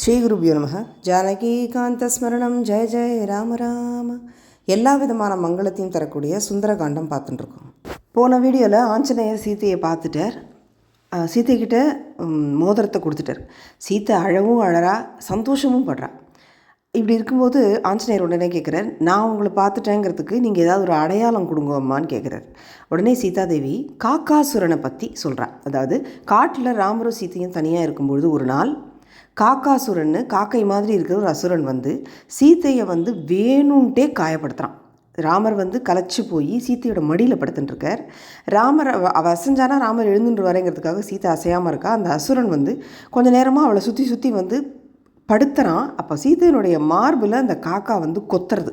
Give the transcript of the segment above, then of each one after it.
ஸ்ரீகுருபியோ நமக. ஜானகிகாந்தஸ்மரணம் ஜெய ஜெய ராம ராம. எல்லா விதமான மங்களத்தையும் தரக்கூடிய சுந்தரகாண்டம் பார்த்துட்டுருக்கோம். போன வீடியோவில் ஆஞ்சநேயர் சீதையை பார்த்துட்டார். சீத்தைக்கிட்ட மோதிரத்தை கொடுத்துட்டார். சீத்தை அழவும் அழறா சந்தோஷமும் படுறா. இப்படி இருக்கும்போது ஆஞ்சநேயர் உடனே கேட்குறார் நான் உங்களை பார்த்துட்டேங்கிறதுக்கு நீங்கள் ஏதாவது ஒரு அடையாளம் கொடுங்க அம்மான்னு கேட்குறாரு உடனே சீதாதேவி காக்காசுரனை பற்றி சொல்கிறா அதாவது காட்டில் ராமரும் சீத்தையும் தனியாக இருக்கும்பொழுது ஒரு நாள் காக்காசுரன்னு காக்கை மாதிரி இருக்கிற ஒரு அசுரன் வந்து சீத்தையை வந்து வேணும்ட்டே காயப்படுத்துகிறான் ராமர் வந்து கலைச்சி போய் சீத்தையோட மடியில் படுத்துட்டுருக்கார் ராமர் அவ அசைஞ்சானா ராமர் எழுந்துட்டு வரேங்கிறதுக்காக சீத்தை அசையாமல் இருக்கா? அந்த அசுரன் வந்து கொஞ்ச நேரமாக அவளை சுற்றி சுற்றி வந்து படுத்துகிறான் அப்போ சீத்தையினுடைய மார்பில் அந்த காக்கா வந்து கொத்துறது.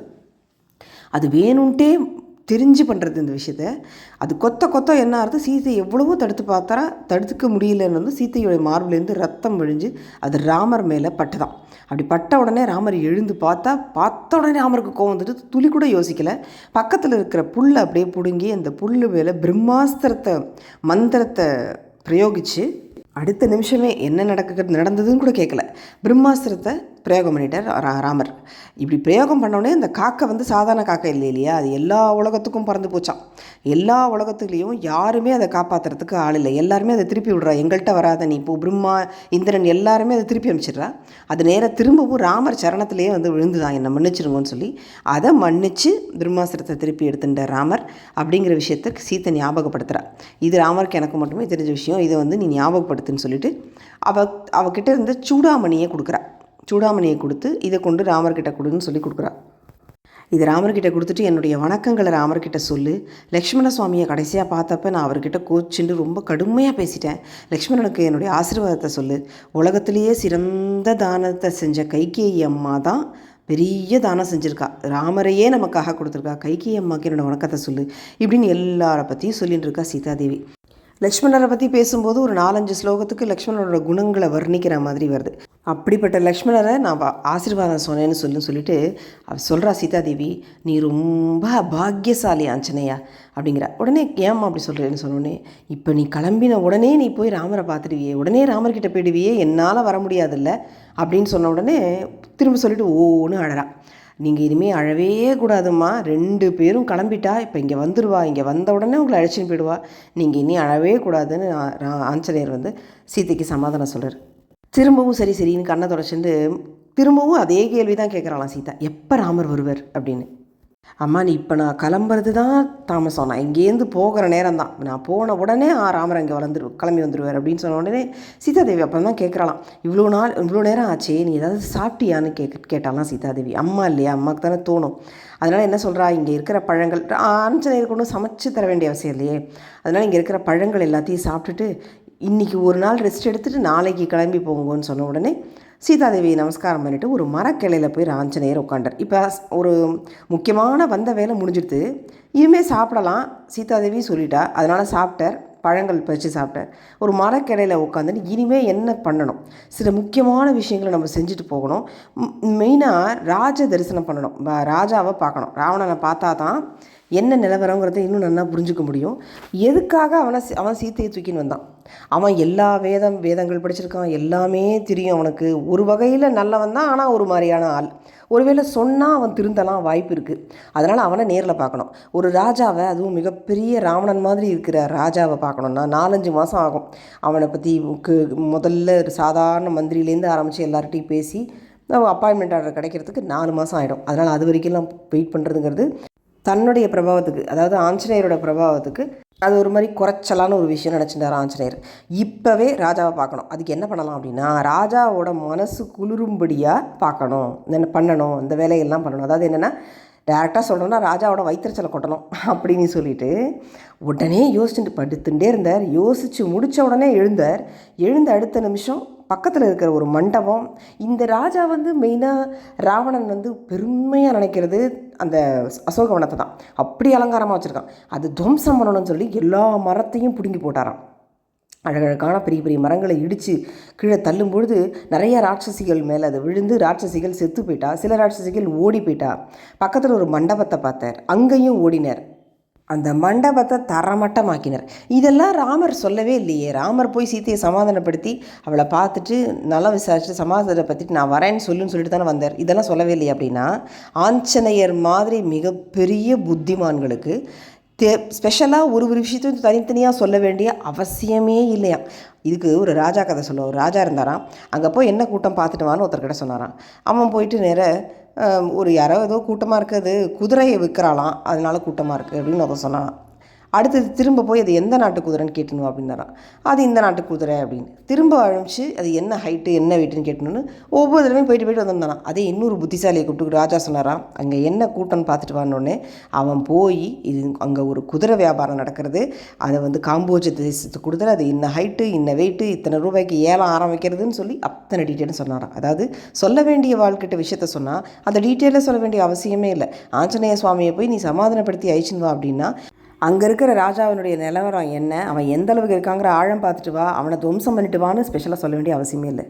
அது வேணும்ட்டே தெரிஞ்சு பண்ணுறது இந்த விஷயத்த. அது கொத்த கொத்த என்ன ஆகுது? சீத்தை எவ்வளவோ தடுத்து பார்த்தா தடுத்துக்க முடியலன்னு வந்து சீத்தையோடைய மார்பிலேருந்து ரத்தம் விழிஞ்சு அது ராமர் மேலே பட்டுதான் அப்படி பட்ட உடனே ராமர் எழுந்து பார்த்தா பார்த்த உடனே ராமருக்கு கோவம் வந்துட்டு துளி கூட யோசிக்கலை. பக்கத்தில் இருக்கிற புல்லை அப்படியே பிடுங்கி அந்த புல்லு மேலே பிரம்மாஸ்திரத்தை மந்திரத்தை பிரயோகித்து அடுத்த நிமிஷமே என்ன நடக்க நடந்ததுன்னு கூட கேட்கல பிரம்மாஸ்திரத்தை பிரயோகம் பண்ணிட்டார் ரா- ராமர். இப்படி பிரயோகம் பண்ணோடனே அந்த காக்கை வந்து சாதாரண காக்கை இல்லை இல்லையா? அது எல்லா உலகத்துக்கும் பறந்து போச்சான் எல்லா உலகத்துலேயும் யாருமே அதை காப்பாற்றுறதுக்கு ஆள் இல்லை. எல்லாருமே அதை திருப்பி விடுறா. எங்கள்கிட்ட வராத நீ இப்போ பிரம்மா இந்திரன் எல்லாருமே அதை திருப்பி அனுப்பிச்சிடுறா. அது நேராக திரும்பவும் ராமர் சரணத்திலேயே வந்து விழுந்துதான். என்னை மன்னிச்சிருங்கன்னு சொல்லி அதை மன்னிச்சு பிரம்மாஸ்திரத்தை திருப்பி எடுத்துட்ட ராமர் அப்படிங்கிற விஷயத்தை சீத்தை ஞாபகப்படுத்துகிறா இது ராமருக்கு எனக்கு மட்டுமே தெரிஞ்ச விஷயம். இதை வந்து நீ ஞாபகப்படுத்துன்னு சொல்லிட்டு அவ அவகிட்ட இருந்து சூடாமணியை கொடுக்குறா. சூடாமணியை கொடுத்து இதை கொண்டு ராமர்கிட்ட கொடுன்னு சொல்லி கொடுக்குறா. இது ராமர்கிட்ட கொடுத்துட்டு என்னுடைய வணக்கங்களை ராமர்கிட்ட சொல்லு. லக்ஷ்மண சுவாமியை கடைசியாக பார்த்தப்ப நான் அவர்கிட்ட கோச்சின்னு ரொம்ப கடுமையாக பேசிட்டேன். லக்ஷ்மணனுக்கு என்னுடைய ஆசீர்வாதத்தை சொல்லு. உலகத்திலேயே சிறந்த தானத்தை செஞ்ச கைகேயி அம்மா தான் பெரிய தானம் செஞ்சுருக்கா. ராமரையே நமக்காக கொடுத்துருக்கா. கைகேயி அம்மாக்கு என்னோடய வணக்கத்தை சொல்லு. இப்படின்னு எல்லாரை பற்றியும் சொல்லிட்டு இருக்கா சீதாதேவி. லக்ஷ்மணரை பற்றி பேசும்போது ஒரு நாலஞ்சு ஸ்லோகத்துக்கு லக்ஷ்மணனோட குணங்களை வர்ணிக்கிற மாதிரி வருது. அப்படிப்பட்ட லக்ஷ்மணரை நான் ஆசீர்வாதம் சொன்னேன்னு சொல்லி சொல்லிட்டு அவர் சொல்கிறா சீதாதேவி நீ ரொம்ப பாக்கியசாலி ஆஞ்சனையா அப்படிங்கிற. உடனே ஏம்மா அப்படி சொல்கிறேன்னு சொன்னோடனே இப்போ நீ கிளம்பின உடனே நீ போய் ராமரை பார்த்துடுவியே உடனே ராமர்கிட்ட போயிடுவியே என்னால் வர முடியாதுல்ல அப்படின்னு சொன்ன உடனே திரும்ப சொல்லிட்டு ஓன்னு அழறா. நீங்கள் இனிமேல் அழவே கூடாதும்மா. ரெண்டு பேரும் கிளம்பிட்டா இப்போ இங்கே வந்துடுவா இங்கே வந்த உடனே உங்களை அழைச்சின்னு போயிடுவா. நீங்கள் இனி அழவே கூடாதுன்னு ஆஞ்சநேயர் வந்து சீதைக்கு சமாதானம் சொல்கிறார் திரும்பவும் சரி சரின்னு கண்ணை தொடச்சிட்டு திரும்பவும் அதே கேள்வி தான் கேட்குறாளாம் சீதா. எப்போ ராமர் வருவர் அப்படின்னு. அம்மா நீ இப்போ நான் கிளம்புறது தான் தாமசம் நான் இங்கேருந்து போகிற நேரம் தான் நான் போன உடனே ஆ ராமர் இங்கே வளர்ந்துரு கிளம்பி வந்துடுவார் அப்படின்னு சொன்ன உடனே சீதாதேவி அப்போ தான் கேட்குறாளாம் இவ்வளோ நாள் இவ்வளோ நேரம் ஆச்சே நீ ஏதாவது சாப்பிட்டியான்னு கேட்க கேட்டாலாம் சீதாதேவி. அம்மா இல்லையா? அம்மாவுக்கு தானே தோணும். அதனால் என்ன சொல்கிறா இங்கே இருக்கிற பழங்கள் ஆஞ்சநேயருக்கு ஒன்றும் சமைச்சு தர வேண்டிய அவசியம் இல்லையே. அதனால் இங்கே இருக்கிற பழங்கள் எல்லாத்தையும் சாப்பிட்டுட்டு இன்றைக்கி ஒரு நாள் ரெஸ்ட் எடுத்துகிட்டு நாளைக்கு கிளம்பி போங்கன்னு சொன்ன உடனே சீதாதேவி நமஸ்காரம் பண்ணிவிட்டு ஒரு மரக்கிளையில் போய் ஆஞ்சநேயர் உட்காண்டார் இப்போ ஒரு முக்கியமான வந்த வேலை முடிஞ்சிடுது இனிமேல் சாப்பிடலாம். சீதாதேவி சொல்லிட்டா. அதனால் சாப்பிட்டார். பழங்கள் பறித்து சாப்பிட்டேன் ஒரு மரக்கிளையில் உட்காந்துட்டு இனிமேல் என்ன பண்ணணும்? சில முக்கியமான விஷயங்களை நம்ம செஞ்சுட்டு போகணும். மெயினாக ராஜ தரிசனம் பண்ணணும். ராஜாவை பார்க்கணும். ராவணனை பார்த்தா தான் என்ன நிலவரங்கிறத இன்னும் நல்லா புரிஞ்சுக்க முடியும். எதுக்காக அவனை அவன் சீத்தையை தூக்கின்னு வந்தான்? அவன் எல்லா வேதம் வேதங்கள் படிச்சிருக்கான் எல்லாமே தெரியும் அவனுக்கு. ஒரு வகையில் நல்லவன் தான் ஆனால் ஒரு மாதிரியான ஆள். ஒருவேளை சொன்னால் அவன் திருந்தலாம் வாய்ப்பு இருக்குது அதனால் அவனை நேரில் பார்க்கணும். ஒரு ராஜாவை அதுவும் மிகப்பெரிய ராவணன் மாதிரி இருக்கிற ராஜாவை பார்க்கணுன்னா நாலஞ்சு மாதம் ஆகும். அவனை பற்றி முதல்ல சாதாரண மந்திரியிலேருந்து ஆரம்பித்து எல்லார்ட்டையும் பேசி அப்பாயின்மெண்ட் ஆர்டர் கிடைக்கிறதுக்கு நாலு மாதம் ஆகிடும் அதனால் அது வரைக்கும்லாம் வெயிட் பண்ணுறதுங்கிறது தன்னுடைய பிரபாவத்துக்கு அதாவது ஆஞ்சநேயரோட பிரபாவத்துக்கு அது ஒரு மாதிரி குறைச்சலான ஒரு விஷயம் நினச்சிட்டார் ஆஞ்சநேயர். இப்போவே ராஜாவை பார்க்கணும். அதுக்கு என்ன பண்ணலாம் அப்படின்னா ராஜாவோட மனசு குளிரும்படியாக பார்க்கணும். என்ன பண்ணணும் இந்த வேலையெல்லாம் பண்ணணும். அதாவது என்னென்னா டேரெக்டாக சொல்லணும்னா ராஜாவோட வைத்திருச்சலை கொட்டணும் அப்படின்னு சொல்லிட்டு உடனே யோசிச்சுட்டு படுத்துட்டே இருந்தார். யோசித்து முடித்த உடனே எழுந்தார். எழுந்த அடுத்த நிமிஷம் பக்கத்தில் இருக்கிற ஒரு மண்டபம். இந்த ராஜா வந்து மெயினாக ராவணன் வந்து பெருமையாக நினைக்கிறது அந்த அசோகவனத்தை தான். அப்படி அலங்காரமாக வச்சுருக்கான். அது துவம்சம் பண்ணணும்னு சொல்லி எல்லா மரத்தையும் பிடுங்கி போட்டாராம். அழகழகான பெரிய பெரிய மரங்களை இடித்து கீழே தள்ளும் பொழுது நிறைய ராட்சசிகள் மேலே அது விழுந்து ராட்சசிகள் செத்து போயிட்டா. சில ராட்சசிகள் ஓடி போயிட்டா. பக்கத்தில் ஒரு மண்டபத்தை பார்த்தார். அங்கேயும் ஓடினார். அந்த மண்டபத்தை தரமட்டமாக்கினார். இதெல்லாம் ராமர் சொல்லவே இல்லையே. ராமர் போய் சீத்தையை சமாதானப்படுத்தி அவளை பார்த்துட்டு நல்லா விசாரிச்சு சமாதானப்படுத்திட்டு நான் வரேன்னு சொல்லுன்னு சொல்லிட்டு தானே வந்தார். இதெல்லாம் சொல்லவே இல்லையே அப்படின்னா ஆஞ்சநேயர் மாதிரி மிகப்பெரிய புத்திமான்களுக்கு தே ஸ்பெஷலாக ஒரு ஒரு விஷயத்தையும் தனித்தனியாக சொல்ல வேண்டிய அவசியமே இல்லையா இதுக்கு ஒரு ராஜா கதை சொல்ல ஒரு ராஜா இருந்தாராம். அங்கே போய் என்ன கூட்டம் பார்த்துட்டு வான்னு ஒருத்தர்கிட்ட சொன்னாராம். அவன் போயிட்டு நேர ஒரு யாரோ ஏதோ கூட்டமாக இருக்குது குதிரையை விற்கிறாளாம் அதனால கூட்டமாக இருக்குது அப்படின்னு ஒருத்தன் சொன்னான் அடுத்தது திரும்ப போய் அது எந்த நாட்டு குதிரைன்னு கேட்டணும் அப்படின்னாரான் அது இந்த நாட்டு குதிரை அப்படின்னு. திரும்ப அழிச்சு அது என்ன ஹைட்டு என்ன வெயிட்டுன்னு கேட்டணும்னு ஒவ்வொரு தடவையும் போயிட்டு போயிட்டு வந்திருந்தானாம் அதே இன்னொரு புத்திசாலியை கூப்பிட்டு ராஜா சொன்னாராம். அங்கே என்ன கூட்டம்னு பார்த்துட்டு வானோடனே அவன் போய் இது அங்கே ஒரு குதிரை வியாபாரம் நடக்கிறது. அதை வந்து காம்போஜ தேசத்து கொடுத்துட்டு அது இன்ன ஹைட்டு இன்ன வெயிட்டு இத்தனை ரூபாய்க்கு ஏலம் ஆரம்பிக்கிறதுன்னு சொல்லி அத்தனை டீட்டெயிலும் சொன்னாராம். அதாவது சொல்ல வேண்டிய வாழ்க்கிட்ட விஷயத்த சொன்னால் அந்த டீட்டெயிலாக சொல்ல வேண்டிய அவசியமே இல்லை. ஆஞ்சநேய சுவாமியை போய் நீ சமாதானப்படுத்தி அழிச்சுன்னு வா அப்படின்னா அங்கே இருக்கிற ராஜாவினுடைய நிலவரம் என்ன? அவன் எந்த அளவுக்கு இருக்காங்கிற ஆழம் பார்த்துட்டு வா. அவனை துவம்சம் பண்ணிட்டு வான்னு ஸ்பெஷலாக சொல்ல வேண்டிய அவசியமே இல்லை.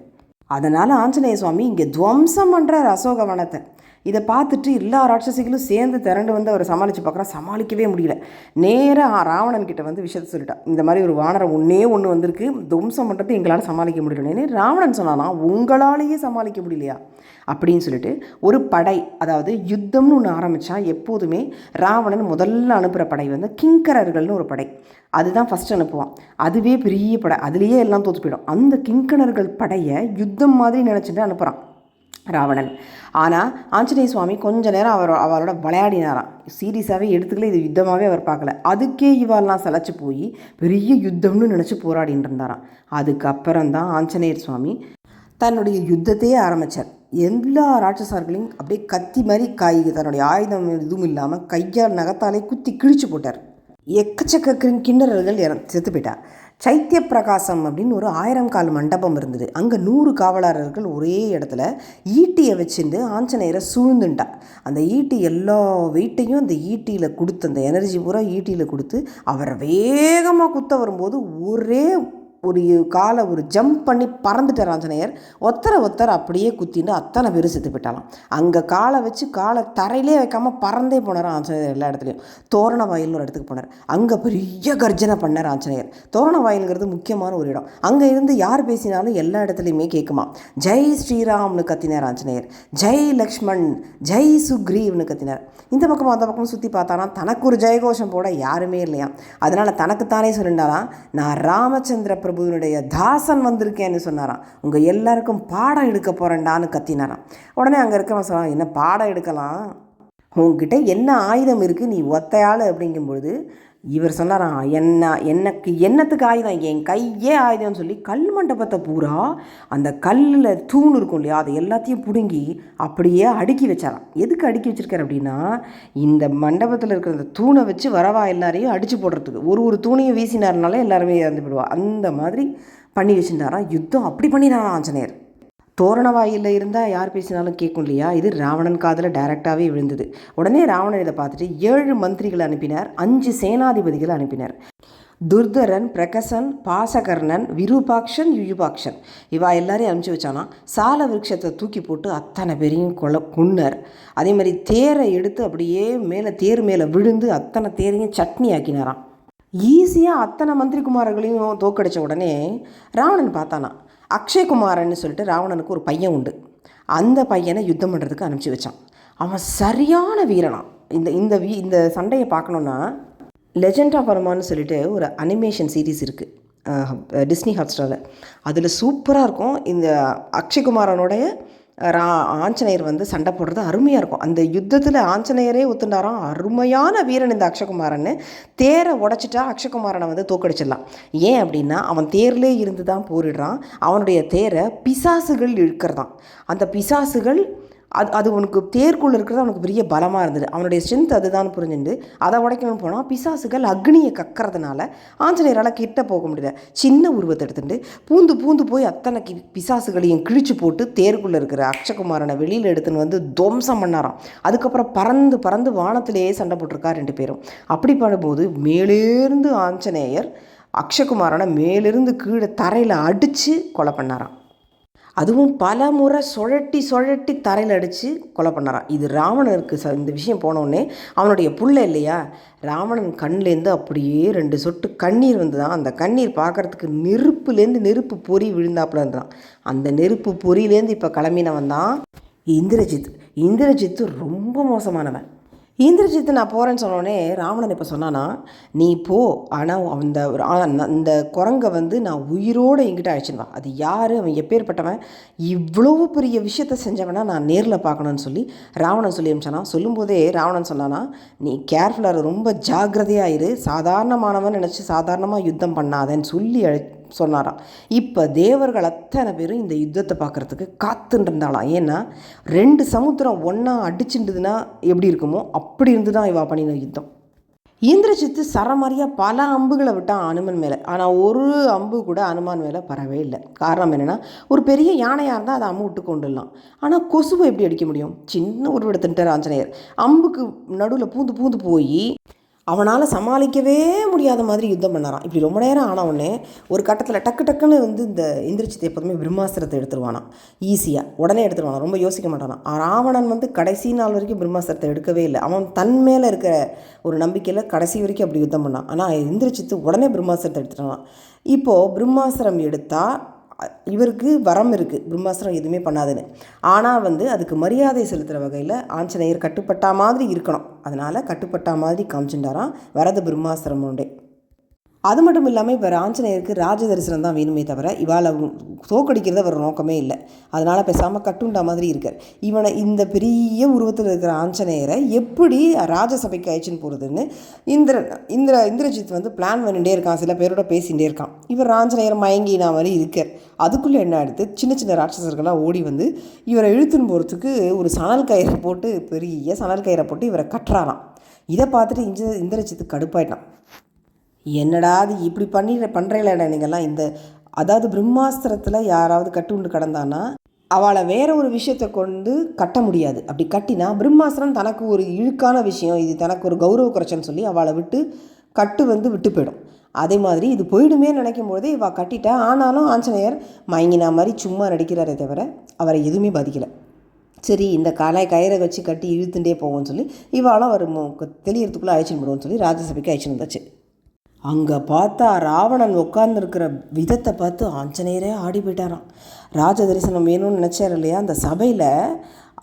அதனால் ஆஞ்சநேய சுவாமி இங்கே துவம்சம் பண்ணுறார் அசோகவனத்தை இதை பார்த்துட்டு எல்லா ராட்சசிகளும் சேர்ந்து திரண்டு வந்து அவரை சமாளித்து பார்க்குறா. சமாளிக்கவே முடியல. நேராக ராவணன் கிட்ட வந்து விஷயத்த சொல்லிட்டான் இந்த மாதிரி ஒரு வானரம் ஒன்றே ஒன்று வந்திருக்கு. துவம்சம் பண்ணுறது எங்களால் சமாளிக்க முடியலன்னு ராவணன் சொன்னானா உங்களாலேயே சமாளிக்க முடியலையா? அப்படின்னு சொல்லிட்டு ஒரு படை அதாவது யுத்தம்னு ஒன்று ஆரம்பித்தா எப்போதுமே ராவணன் முதல்ல அனுப்புகிற படை வந்து கிங்கரர்கள்னு ஒரு படை. அதுதான் ஃபஸ்ட் அனுப்புவான். அதுவே பெரிய படை. அதுலேயே எல்லாம் தோற்று போயிடும். அந்த கிங்கணர்கள் படையை யுத்தம் மாதிரி நினச்சிட்டு அனுப்புகிறான் ராவணன். ஆனால் ஆஞ்சநேய சுவாமி கொஞ்ச நேரம் அவர் அவரோட விளையாடினாராம். சீரியஸாகவே எடுத்துக்கல இது யுத்தமாகவே அவர் பார்க்கல. அதுக்கே இவாள்லாம் சளைச்சு போய் பெரிய யுத்தம்னு நினச்சி போராடின்னு இருந்தாராம். அதுக்கப்புறம் தான் ஆஞ்சநேயர் சுவாமி தன்னுடைய யுத்தத்தையே ஆரம்பித்தார் எல்லா ராட்சசார்களையும் அப்படியே கத்தி மாதிரி காய் தன்னுடைய ஆயுதம் எதுவும் இல்லாமல் கையால் நகத்தாலே குத்தி கிழிச்சு போட்டார். எக்கச்சக்க கிண் கிண்ணறர்கள் இறந்து செத்து போயிட்டார் சைத்திய பிரகாசம் அப்படின்னு ஒரு ஆயிரம் கால் மண்டபம் இருந்தது. அங்கே நூறு காவலாளர்கள் ஒரே இடத்துல ஈட்டியை வச்சுருந்து ஆஞ்சநேயரை சூழ்ந்துட்டா அந்த ஈட்டி எல்லா வெயிட்டையும் அந்த ஈட்டியில் கொடுத்து அந்த எனர்ஜி பூரா ஈட்டியில் கொடுத்து அவரை வேகமாக குத்த வரும்போது ஒரே ஒரு காலை ஒரு ஜம்ப் பண்ணி பறந்துட்டார் ஆஞ்சநேயர். ஒத்தரை ஒத்தரை அப்படியே குத்தின்னு அத்தனை பேர் செத்து போயிட்டாலாம். அங்கே காலை வச்சு காலை தரையிலே வைக்காமல் பறந்தே போனார் ஆஞ்சநேயர் எல்லா இடத்துலையும். தோரண வாயில்னு ஒரு இடத்துக்கு போனார். அங்கே பெரிய கர்ஜனை பண்ணார் ஆஞ்சநேயர். தோரண வாயில்ங்கிறது முக்கியமான ஒரு இடம். அங்கே இருந்து யார் பேசினாலும் எல்லா இடத்துலையுமே கேட்குமா. ஜெய் ஸ்ரீராம்னு கத்தினார் ஆஞ்சநேயர். ஜெய் லக்ஷ்மண். ஜெய் சுக்ரீவ்னு கத்தினார். இந்த பக்கம் அந்த பக்கம் சுற்றி பார்த்தானா தனக்கு ஒரு ஜெயகோஷம் போட யாருமே இல்லையா அதனால் தனக்குத்தானே சொல்லிட்டாராம் நான் ராமச்சந்திர பிரபுவினுடைய தாசன் வந்திருக்கேன்னு சொன்னாராம். உங்கள் எல்லாருக்கும் பாடம் எடுக்க போகிறேன்டான்னு கத்தினாராம். உடனே அங்கே இருக்கவன் சொன்னான் என்ன பாடம் எடுக்கலாம்? உங்ககிட்ட என்ன ஆயுதம் இருக்குது நீ ஒத்தையாள் அப்படிங்கும்பொழுது இவர் சொன்னாராம் என்ன எனக்கு என்னத்துக்கு ஆயுதம்? என் கையே ஆயுதம்னு சொல்லி கல் மண்டபத்தை பூரா அந்த கல்லில் தூண் இருக்கும் இல்லையா அதை எல்லாத்தையும் பிடுங்கி அப்படியே அடுக்கி வச்சாராம். எதுக்கு அடுக்கி வச்சிருக்காரு அப்படின்னா இந்த மண்டபத்தில் இருக்கிற அந்த தூணை வச்சு வரவா எல்லாரையும் அடித்து போடுறதுக்கு. ஒரு ஒரு தூணையும் வீசினாருனால எல்லாருமே இறந்து போயிடுவா. அந்த மாதிரி பண்ணி வச்சுருந்தாராம். யுத்தம் அப்படி பண்ணினாராம் ஆஞ்சநேயர். தோரண வாயில் இருந்தால் யார் பேசினாலும் கேட்கும் இல்லையா? இது ராவணன் காதில் டைரெக்டாகவே விழுந்தது. உடனே ராவணன் இதை பார்த்துட்டு ஏழு மந்திரிகளை அனுப்பினார் அஞ்சு சேனாதிபதிகளை அனுப்பினார். துர்தரன் பிரகசன் பாசகர்ணன் விருபாக்ஷன் யுயுபாக்ஷன். இவா எல்லாரையும் அனுப்பிச்சி வச்சானா சால விருட்சத்தை தூக்கி போட்டு அத்தனை பேரையும் கொல குன்னர். அதே மாதிரி தேரை எடுத்து அப்படியே மேலே தேர் மேலே விழுந்து அத்தனை தேரையும் சட்னி ஆக்கினாராம். ஈஸியாக அத்தனை மந்திரி குமாரர்களையும் உடனே ராவணன் பார்த்தானா அக்ஷயகுமாரன்னு சொல்லிட்டு ராவணனுக்கு ஒரு பையன் உண்டு. அந்த பையனை யுத்தம் பண்ணுறதுக்கு அனுப்பிச்சி வச்சான். அவன் சரியான வீரனாம். இந்த இந்த வீ இந்த சண்டையை பார்க்கணுன்னா லெஜெண்ட் ஆஃப் அருமான்னு சொல்லிட்டு ஒரு அனிமேஷன் சீரீஸ் இருக்குது டிஸ்னி ஹாட்ஸ்டாரில் அதில் சூப்பராக இருக்கும். இந்த அக்ஷயகுமாரனுடைய ரா ஆஞ்சநேயர் வந்து சண்டை போடுறது அருமையாக இருக்கும். அந்த யுத்தத்தில் ஆஞ்சநேயரே ஒத்துண்டாராம். அருமையான வீரன் இந்த அக்ஷகுமாரன்னு. தேரை உடச்சிட்டா அக்ஷகுமாரனை வந்து தோக்கடிச்சிடலாம். ஏன் அப்படின்னா அவன் தேர்லே இருந்து தான் போரிடுறான். அவனுடைய தேரை பிசாசுகள் இழுக்கிறதான் அந்த பிசாசுகள் அது அது உனக்கு தேர்க்குள்ளே இருக்கிறது அவனுக்கு பெரிய பலமாக இருந்தது. அவனுடைய ஸ்ட்ரென்த் அதுதான் புரிஞ்சுண்டு. அதை உடைக்கணும்னு போனால் பிசாசுகள் அக்னியை கக்கறதுனால ஆஞ்சநேயரால் கிட்ட போக முடியல. சின்ன உருவத்தை எடுத்துட்டு பூந்து பூந்து போய் அத்தனை கி பிசாசுகளையும் கிழிச்சு போட்டு தேருக்குள்ளே இருக்கிற அக்ஷகுமாரனை வெளியில் எடுத்துன்னு வந்து துவம்சம் பண்ணாராம். அதுக்கப்புறம் பறந்து பறந்து வானத்திலேயே சண்டை போட்டிருக்கா ரெண்டு பேரும். அப்படி பண்ணும்போது மேலேருந்து ஆஞ்சநேயர் அக்ஷகுமாரனை மேலிருந்து கீழே தரையில் அடித்து கொலை பண்ணாராம். அதுவும் பல முறை சுழட்டி சுழட்டி தரையில் அடித்து கொலை பண்ணாராம். இது ராவணனுக்கு ச இந்த விஷயம் போனோடனே அவனுடைய புள்ள இல்லையா? ராவணன் கண்ணிலேருந்து அப்படியே ரெண்டு சொட்டு கண்ணீர் வந்துதான் அந்த கண்ணீர் பார்க்குறதுக்கு நெருப்புலேருந்து நெருப்பு பொறி விழுந்தாப்புல இருந்தான் அந்த நெருப்பு பொறியிலேருந்து இப்போ கிளம்பினவன் தான் இந்திரஜித். இந்திரஜித்து ரொம்ப மோசமானவன். இந்திரஜித் நான் போகிறேன்னு சொன்னோடனே ராவணன் இப்போ சொன்னானா நீ போ ஆனால் அந்த அந்த- குரங்கை வந்து நான் உயிரோடு எங்கிட்ட அழைச்சின்னு அது யார்? அவன் எப்பேற்பட்டவன் இவ்வளோ பெரிய விஷயத்த செஞ்சவனா நான் நேரில் பார்க்கணும்னு சொல்லி ராவணன் சொல்லி அனுப்பிச்சானா. சொல்லும்போதே ராவணன் சொன்னானா நீ கேர்ஃபுல்லாக ரொம்ப ஜாக்கிரதையாக இரு. சாதாரணமானவன் நினச்சி சாதாரணமாக யுத்தம் பண்ணாதேன்னு சொல்லி அழை சொன்னாராம். இப்போ தேவர்கள் அத்தனை பேரும் இந்த யுத்தத்தை பார்க்குறதுக்கு காத்துட்டு இருந்தாளாம் ஏன்னா ரெண்டு சமுத்திரம் ஒன்றா அடிச்சுட்டுதுன்னா எப்படி இருக்குமோ அப்படி இருந்து தான் இவா பண்ணின யுத்தம். இந்திரஜித்து சரமாரியாக பல அம்புகளை விட்டான் அனுமன் மேலே. ஆனால் ஒரு அம்பு கூட அனுமான் மேலே பரவே இல்லை. காரணம் என்னென்னா ஒரு பெரிய யானையாக இருந்தால் அதை அம்பு விட்டு கொண்டுடலாம். ஆனால் கொசுவை எப்படி அடிக்க முடியும்? சின்ன ஒரு விடத்துட்டார் ஆஞ்சநேயர். அம்புக்கு நடுவில் பூந்து பூந்து போய் அவனால் சமாளிக்கவே முடியாத மாதிரி யுத்தம் பண்ணாராம். இப்படி ரொம்ப நேரம் ஆனவுடனே ஒரு கட்டத்தில் டக்கு டக்குன்னு வந்து இந்த இந்திரிச்சத்தை எப்போதுமே பிரம்மாஸ்திரத்தை எடுத்துருவானான் ஈஸியாக உடனே எடுத்துருவானா ரொம்ப யோசிக்க மாட்டானா ராவணன் வந்து கடைசி நாள் வரைக்கும் பிரம்மாஸ்திரத்தை எடுக்கவே இல்லை. அவன் தன் மேலே இருக்கிற ஒரு நம்பிக்கையில் கடைசி வரைக்கும் அப்படி யுத்தம் பண்ணான். ஆனால் இந்திரிச்சித்து உடனே பிரம்மாஸ்திரத்தை எடுத்துட்டான் இப்போது பிரம்மாஸ்திரம் எடுத்தால் இவருக்கு வரம் இருக்குது பிரம்மாஸ்திரம் எதுவுமே பண்ணாதுன்னு. ஆனால் வந்து அதுக்கு மரியாதை செலுத்துகிற வகையில் ஆஞ்சநேயர் கட்டுப்பட்டா மாதிரி இருக்கணும். அதனால் கட்டுப்பட்டா மாதிரி காமிச்சுட்டாராம். வரது பிரம்மாஸ்திரம் உண்டே. அது மட்டும் இல்லாமல் இப்போ ஆஞ்சநேயருக்கு ராஜ தரிசனம் தான் வேணுமே தவிர இவாளை தோக்கடிக்கிறது அவர் நோக்கமே இல்லை. அதனால் பேசாமல் கட்டுண்டா மாதிரி இருக்கார். இவனை இந்த பெரிய உருவத்தில் இருக்கிற ஆஞ்சநேயரை எப்படி ராஜசபைக்கு அழைச்சின்னு போகிறதுன்னு இந்திரன் இந்திர இந்திரஜித் வந்து பிளான் பண்ணிகிட்டே இருக்கான். சில பேரோட பேசிகிட்டே இருக்கான். இவர் ஆஞ்சநேயர் மயங்கினா மாதிரி இருக்கார். அதுக்குள்ளே என்ன எடுத்து சின்ன சின்ன ராட்சசர்கள்லாம் ஓடி வந்து இவரை இழுத்துன்னு போகிறதுக்கு ஒரு சணல் கயிறை போட்டு பெரிய சணல் கயிறை போட்டு இவரை கட்டுறாராம். இதை பார்த்துட்டு இந்திர இந்திரஜித்து கடுப்பாயிட்டான். என்னடா அது இப்படி பண்ணி பண்ணுறீங்களேடா நீங்கள்லாம் இந்த அதாவது பிரம்மாஸ்திரத்தில் யாராவது கட்டு உண்டு கடந்தானா அவளை வேற ஒரு விஷயத்தை கொண்டு கட்ட முடியாது. அப்படி கட்டினா பிரம்மாஸ்திரம் தனக்கு ஒரு இழுக்கான விஷயம். இது தனக்கு ஒரு கௌரவ குறைச்சன்னு சொல்லி அவளை விட்டு கட்டு வந்து விட்டு போயிடும். அதே மாதிரி இது போயிடுமே நினைக்கும் பொழுது இவள் கட்டிட்டா ஆனாலும் ஆஞ்சநேயர் மயங்கினா மாதிரி சும்மா நடிக்கிறாரே தவிர அவரை எதுவுமே பாதிக்கலை. சரி இந்த காலை கயிறை வச்சு கட்டி இழுத்துட்டே போவோம்னு சொல்லி இவாளும் அவர் தெளியறதுக்குள்ளே அழைச்சின்னு போடுவோம்னு சொல்லி ராஜசபைக்கு அழைச்சின்னு வந்தாச்சு. அங்கே பார்த்தா ராவணன் உட்கார்ந்துருக்கிற விதத்தை பார்த்து ஆஞ்சநேயரே ஆடி போயிட்டாராம். ராஜ தரிசனம் வேணும்னு நினச்சார் இல்லையா? அந்த சபையில்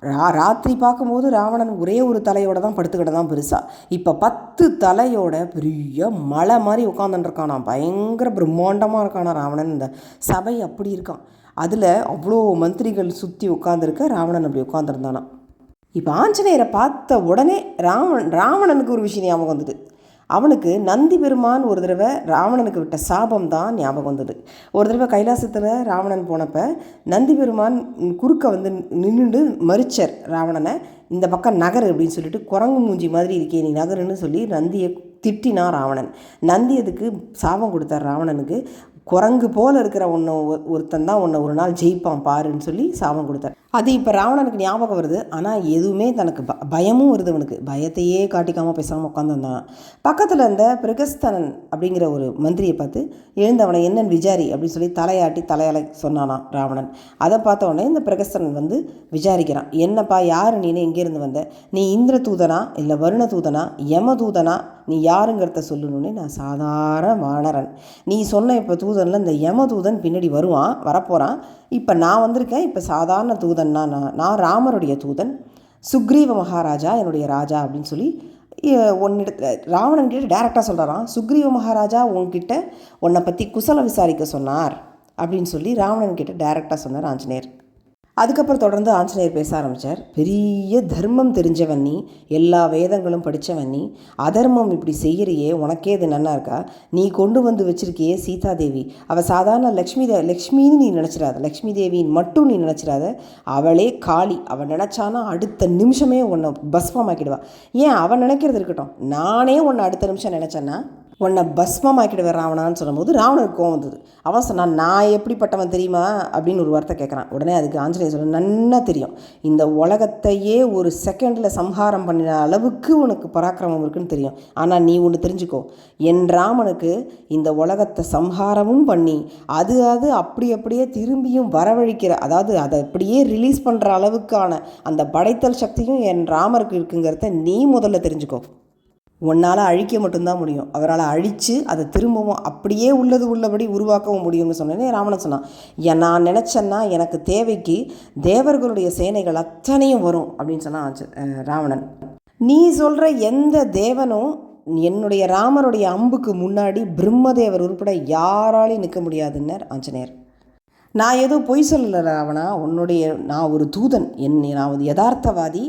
ரா ராத்திரி பார்க்கும்போது ராவணன் ஒரே ஒரு தலையோட தான் படுத்துக்கிட்ட தான் பெருசாக இப்போ பத்து தலையோட பெரிய மலை மாதிரி உட்காந்துட்டுருக்கானா பயங்கர பிரம்மாண்டமாக இருக்கானா ராவணன். இந்த சபை அப்படி இருக்கான் அதில் அவ்வளோ மந்திரிகள் சுற்றி உட்காந்துருக்க ராவணன் அப்படி உட்காந்துருந்தானா இப்போ ஆஞ்சநேயரை பார்த்த உடனே ராவணன் ராவணனுக்கு ஒரு விஷயம் ஞாபகம் வந்தது. அவனுக்கு நந்தி பெருமான் ஒரு தடவை ராவணனுக்கு விட்ட சாபம் தான் ஞாபகம் வந்தது. ஒரு தடவை கைலாசத்தில் ராவணன் போனப்ப நந்தி பெருமான் குறுக்க வந்து நின்றுண்டு மறிச்சர் ராவணனை. இந்த பக்கம் நகர் அப்படின்னு சொல்லிட்டு குரங்கு மூஞ்சி மாதிரி இருக்கே நீ நகருன்னு சொல்லி நந்தியை திட்டினா ராவணன். நந்தி அதுக்கு சாபம் கொடுத்தார் ராவணனுக்கு. குரங்கு போல் இருக்கிற ஒன்று ஒருத்தன் தான் உன்னை ஒரு நாள் ஜெயிப்பான் பாருன்னு சொல்லி சாபம் கொடுத்தார். அது இப்போ ராவணனுக்கு ஞாபகம் வருது. ஆனால் எதுவுமே தனக்கு ப பயமும் வருது அவனுக்கு. பயத்தையே காட்டிக்காமல் பேசாமல் உட்காந்துருந்தான் பக்கத்தில் இருந்த பிரகஸ்தனன் அப்படிங்கிற ஒரு மந்திரியை பார்த்து எழுந்தவனை என்னன்னு விஜாரி அப்படின்னு சொல்லி தலையாட்டி தலையால சொன்னானாம் ராவணன். அதை பார்த்த உடனே இந்த பிரகஸ்தனன் வந்து விசாரிக்கிறான். என்னப்பா யார் நீனு எங்கேருந்து வந்த? நீ இந்திர தூதனா இல்லை வருண தூதனா யம தூதனா நீ யாருங்கிறத சொல்லணும்னே நான் சாதாரண வானரன். நீ சொன்ன இப்போ தூதனில் இந்த யம தூதன் பின்னாடி வருவான் வரப்போகிறான் இப்போ நான் வந்திருக்கேன். இப்போ சாதாரண தூதன்னா நான் நான் ராமருடைய தூதன் சுக்ரீவ மகாராஜா என்னுடைய ராஜா அப்படின்னு சொல்லி உன்னிட ராவணன் கிட்ட டேரெக்டாக சொல்கிறாராம் சுக்ரீவ மகாராஜா உன்கிட்ட உன்னை பற்றி குசலம் விசாரிக்க சொன்னார் அப்படின்னு சொல்லி ராவணன் கிட்ட டேரெக்டாக சொன்னார் ஆஞ்சநேயர். அதுக்கப்புறம் தொடர்ந்து ஆஞ்சநேயர் பேச ஆரம்பித்தார் பெரிய தர்மம் தெரிஞ்சவன் நீ எல்லா வேதங்களும் படித்தவன் நீ அதர்மம் இப்படி செய்கிறியே உனக்கே இது நன்னா இருக்கா? நீ கொண்டு வந்து வச்சிருக்கியே சீதாதேவி. அவள் சாதாரண லக்ஷ்மி தே லக்ஷ்மின்னு நீ நினச்சிடாத லக்ஷ்மி தேவின்னு மட்டும் நீ நினச்சிடாத அவளே காளி. அவள் நினச்சானா அடுத்த நிமிஷமே உன்னை பஸ்மமாக்கிடுவா. ஏன் அவன் நினைக்கிறது இருக்கட்டும். நானே உன்னை அடுத்த நிமிஷம் நினச்சேன்னா உன்னை பஸ்மமாக்கிடுவேன் ராவணான்னு சொல்லும்போது ராவணனுக்கு கோவம் வந்தது. அவன் சொன்னான் நான் எப்படிப்பட்டவன் தெரியுமா? அப்படின்னு ஒரு வார்த்தை கேட்குறான் உடனே அதுக்கு ஆஞ்சநேயர் சொல்ல நன்னா தெரியும். இந்த உலகத்தையே ஒரு செகண்டில் சம்ஹாரம் பண்ணின அளவுக்கு உனக்கு பராக்கிரமம் இருக்குன்னு தெரியும். ஆனால் நீ ஒன்று தெரிஞ்சுக்கோ என் ராமனுக்கு இந்த உலகத்தை சம்ஹாரமும் பண்ணி அது அது அப்படி அப்படியே திரும்பியும் வரவழிக்கிற அதாவது அதை அப்படியே ரிலீஸ் பண்ணுற அளவுக்கான அந்த படைத்தல் சக்தியும் என் ராமருக்கு இருக்குங்கிறத நீ முதல்ல தெரிஞ்சுக்கோ. உன்னால் அழிக்க மட்டும்தான் முடியும். அவரால் அழித்து அதை திரும்பவும் அப்படியே உள்ளது உள்ளபடி உருவாக்கவும் முடியும்னு சொன்னேனே ராவணன் சொன்னான். "என் நான் நினச்சேன்னா எனக்கு தேவைக்கு தேவர்களுடைய சேனைகள் அத்தனையும் வரும் அப்படின்னு சொன்னான் ஆஞ்ச- ராவணன். நீ சொல்கிற எந்த தேவனும் என்னுடைய ராமருடைய அம்புக்கு முன்னாடி பிரம்மதேவர் உட்பட யாராலையும் நிற்க முடியாதுன்னர் ஆஞ்சநேயர். நான் ஏதோ பொய் சொல்லலை ராவணா உன்னுடைய நான் ஒரு தூதன். என் நான் ஒரு யதார்த்தவாதி.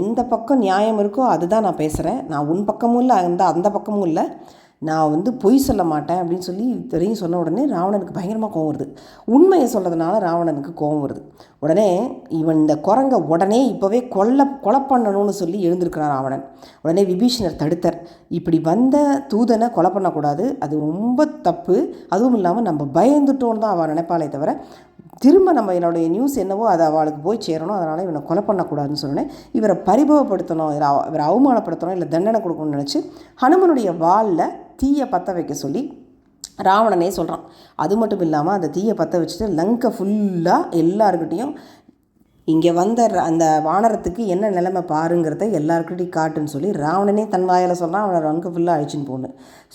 எந்த பக்கம் நியாயம் இருக்கோ அதுதான் நான் பேசுகிறேன் நான் உன் பக்கமும் இல்லை அந்த அந்த பக்கமும் இல்லை. நான் வந்து பொய் சொல்ல மாட்டேன் அப்படின்னு சொல்லி இத்தனையும் சொன்ன உடனே ராவணனுக்கு பயங்கரமாக கோவம் வருது. உண்மையை சொல்கிறதுனால ராவணனுக்கு கோவம் வருது. உடனே இவன் இந்த குரங்கை உடனே இப்போவே கொல்ல கொலை பண்ணணும்னு சொல்லி எழுந்திருக்கிறான் ராவணன். உடனே விபீஷணர் தடுத்தார். இப்படி வந்த தூதனை கொலை பண்ணக்கூடாது. அது ரொம்ப தப்பு. அதுவும் இல்லாமல் நம்ம பயந்துட்டோன்னு தான் அவள் நினைப்பாளே தவிர திரும்ப நம்ம என்னுடைய நியூஸ் என்னவோ அது அவளுக்கு போய் சேரணும். அதனால் இவனை கொலை பண்ணக்கூடாதுன்னு சொன்னேன் இவரை பரிபவப்படுத்தணும் இவரை அவமானப்படுத்தணும் இல்லை தண்டனை கொடுக்கணும்னு நினச்சி ஹனுமனுடைய வாலில் தீயை பற்ற வைக்க சொல்லி ராவணனே சொல்கிறான் அது மட்டும் இல்லாமல் அந்த தீயை பற்ற வச்சுட்டு லங்கை ஃபுல்லாக எல்லாருக்கிட்டேயும் இங்கே வந்த அந்த வானரத்துக்கு என்ன நிலைமை பாருங்கிறத எல்லாருக்கிட்டையும் காட்டுன்னு சொல்லி ராவணனே தன் வாயால் சொன்னால் அவனை அங்கே ஃபுல்லாக அழிச்சின்னு போன்னு.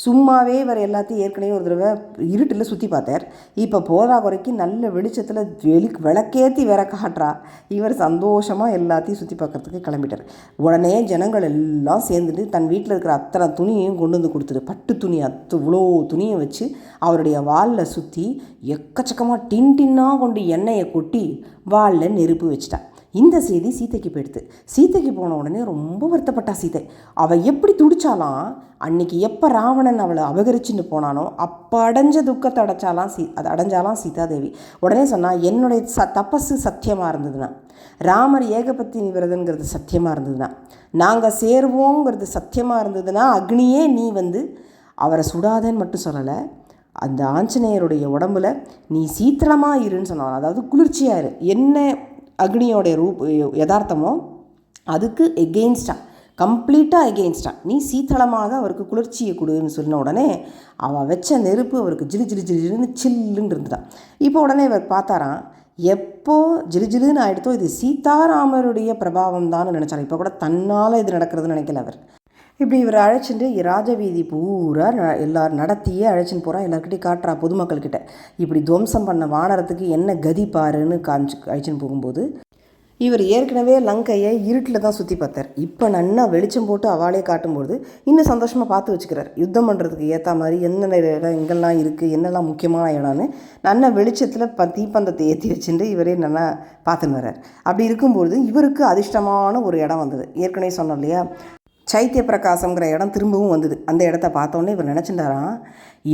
சும்மாவே இவர் எல்லாத்தையும் ஏற்கனவே ஒரு தடவை இருட்டில் சுற்றி பார்த்தார். இப்போ போதா குறைக்கு நல்ல வெளிச்சத்தில் வெளி விளக்கேற்றி வேற காட்டுறா. இவர் சந்தோஷமாக எல்லாத்தையும் சுற்றி பார்க்கறதுக்கு கிளம்பிட்டார். உடனே ஜனங்கள் எல்லாம் சேர்ந்துட்டு தன் வீட்டில் இருக்கிற அத்தனை துணியையும் கொண்டு வந்து கொடுத்துரு பட்டு துணி அத்து இவ்வளோ துணியை வச்சு அவருடைய வாலில் சுற்றி எக்கச்சக்கமாக டின் டின்னாக கொண்டு எண்ணெயை கொட்டி வாலில் நெருப்பு வச்சிட்டா. இந்த செய்தி சீதைக்கு போயிடுது. சீதைக்கு போன உடனே ரொம்ப வருத்தப்பட்டா சீதை அவள் எப்படி துடிச்சாலாம் அன்னைக்கு எப்போ ராவணன் அவளை அபகரிச்சுன்னு போனானோ அப்போ அடைஞ்ச துக்கத்தை அடைச்சாலாம் சீ அது அடைஞ்சாலாம் சீதாதேவி. உடனே சொன்னால் என்னுடைய ச தபஸு சத்தியமாக இருந்ததுன்னா ராமர் ஏகபத்தினி விரதங்கிறது சத்தியமாக இருந்ததுன்னா நாங்கள் சேருவோங்கிறது சத்தியமாக இருந்ததுன்னா அக்னியே நீ வந்து அவரை சுடாதேன்னு மட்டும் சொல்லலை அந்த ஆஞ்சநேயருடைய உடம்புல நீ சீத்தளமாக இருன்னு சொன்னான் அதாவது குளிர்ச்சியாக இரு. என்ன அக்னியோடைய ரூப் யதார்த்தமோ அதுக்கு எகெயின்ஸ்டாக கம்ப்ளீட்டாக எகெயின்ஸ்டாக நீ சீத்தளமாக அவருக்கு குளிர்ச்சியை கொடுன்னு சொன்ன உடனே அவள் வச்ச நெருப்பு அவருக்கு ஜிலு ஜிலு ஜிலுன்னு சில்லுன்னு இருந்துதான். இப்போ உடனே இவர் பார்த்தாராம் எப்போ ஜிலு ஜிலுன்னு ஆகிடுத்தோ இது சீதாராமருடைய பிரபாவம் தான் நினச்சார் இப்போ கூட தன்னால் இது நடக்கிறதுன்னு நினைக்கல அவர். இப்படி இவர் அழைச்சிட்டு ராஜவீதி பூரா ந- எல்லாரும் நடத்தியே அழைச்சின்னு போகிறா எல்லாருக்கிட்டையும் காட்டுறா பொதுமக்கள்கிட்ட. இப்படி துவம்சம் பண்ண வானரத்துக்கு என்ன கதி பாருன்னு காமிச்சு அழைச்சின்னு போகும்போது இவர் ஏற்கனவே லங்கையை இருட்டில் தான் சுற்றி பார்த்தார். இப்போ நன்னா வெளிச்சம் போட்டு அவாளே காட்டும்போது இன்னும் சந்தோஷமாக பார்த்து வச்சுக்கிறார். யுத்தம் பண்ணுறதுக்கு ஏற்ற மாதிரி என்னென்ன இடம் எங்கெல்லாம் இருக்குது என்னெல்லாம் முக்கியமான இடம்னு நன்னா வெளிச்சத்தில் ப தீப்பந்தத்தை ஏற்றி வச்சுட்டு இவரே நல்லா பார்த்துன்னு வர்றார். அப்படி இருக்கும்போது இவருக்கு அதிர்ஷ்டமான ஒரு இடம் வந்தது. ஏற்கனவே சொன்னோம் இல்லையா சைத்திய பிரகாசங்கிற இடம் திரும்பவும் வந்தது. அந்த இடத்த பார்த்தோன்னே இவர் நினச்சிட்டாராம்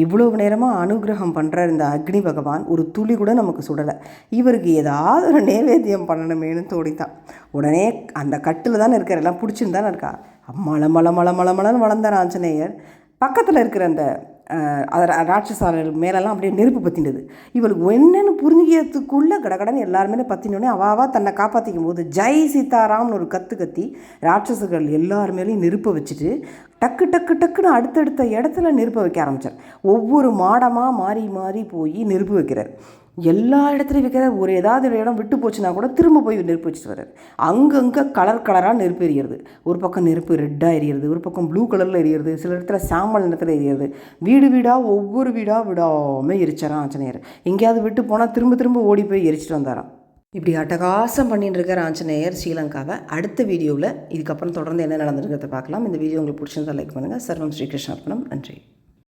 இவ்வளவு நேரமாக அனுகிரகம் பண்ணுற இந்த அக்னி பகவான் ஒரு துளி கூட நமக்கு சுடலை. இவருக்கு ஏதாவது ஒரு நேவேத்தியம் பண்ணணுமேனு தோடித்தான் உடனே அந்த கட்டில் தானே இருக்கிற எல்லாம் பிடிச்சின்னு தானே இருக்கா? மலை மலை மலை மலை மலன்னு வளர்ந்தார் ஆஞ்சநேயர். பக்கத்தில் இருக்கிற அந்த அதை ராட்சசாரர்கள் மேலெல்லாம் அப்படியே நெருப்பு பற்றினது இவளுக்கு என்னென்னு புரிஞ்சுக்கிறதுக்குள்ளே கடகடன்னு எல்லாருமே பற்றினோடனே அவாவா தன்னை காப்பாற்றிக்கும் போது ஜெய் சீதாராம்னு ஒரு கத்து கத்தி ராட்சசர்கள் எல்லாருமேலையும் நெருப்பை வச்சுட்டு டக்கு டக்கு டக்குன்னு அடுத்தடுத்த இடத்துல நெருப்பை வைக்க ஆரம்பித்தார் ஒவ்வொரு மாடமாக மாறி மாறி போய் நெருப்பு வைக்கிறார். எல்லா இடத்துலையும் வைக்கிற ஒரு ஏதாவது ஒரு இடம் விட்டு போச்சுன்னா கூட திரும்ப போய் நெருப்பு வச்சுட்டு வர்றாரு அங்கங்கே கலர் கலராக நெருப்பு எரியிறது. ஒரு பக்கம் நெருப்பு ரெட்டாக எரியிறது. ஒரு பக்கம் ப்ளூ கலரில் எரியிறது. சில இடத்துல சாம்பல் நிறத்தில் எரியிறது. வீடு வீடாக ஒவ்வொரு வீடாக விடாமல் எரிச்சாராம் ஆஞ்சநேயர். எங்கேயாவது விட்டு போனால் திரும்ப திரும்ப ஓடி போய் எரிச்சிட்டு வந்தாராம். இப்படி அட்டகாசம் பண்ணிட்டு இருக்கிற ஆஞ்சநேயர் ஸ்ரீலங்காவை. அடுத்த வீடியோவில் இதுக்கப்புறம் தொடர்ந்து என்ன நடந்திருக்கிறத பார்க்கலாம். இந்த வீடியோ உங்களுக்கு பிடிச்சிருந்தா லைக் பண்ணுங்கள் சர்வம் ஸ்ரீகிருஷ்ணார்ப்பணம் நன்றி.